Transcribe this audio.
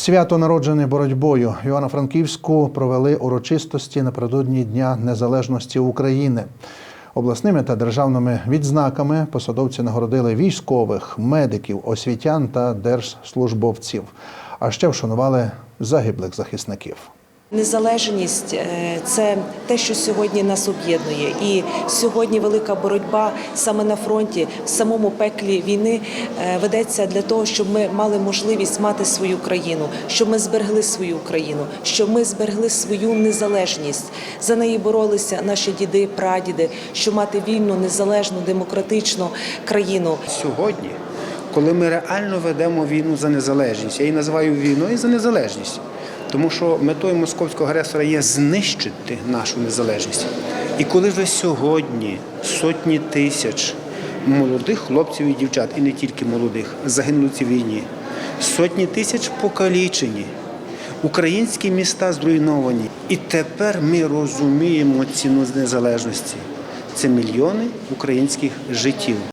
Свято народжене боротьбою Івано-Франківську провели урочистості напередодні Дня Незалежності України. Обласними та державними відзнаками посадовці нагородили військових, медиків, освітян та держслужбовців, а ще вшанували загиблих захисників. Незалежність е, це те, що сьогодні нас об'єднує, і сьогодні велика боротьба саме на фронті, в самому пеклі війни е, ведеться для того, щоб ми мали можливість мати свою країну, щоб ми зберегли свою країну, щоб ми зберегли свою незалежність. За неї боролися наші діди, прадіди, щоб мати вільну, незалежну, демократичну країну. Сьогодні, коли ми реально ведемо війну за незалежність, я її називаю війною за незалежність, тому що метою московського агресора є знищити нашу незалежність. І коли вже сьогодні сотні тисяч молодих хлопців і дівчат, і не тільки молодих, загинули в цій війні, сотні тисяч покалічені. Українські міста зруйновані. І тепер ми розуміємо ціну незалежності. Це мільйони українських життів.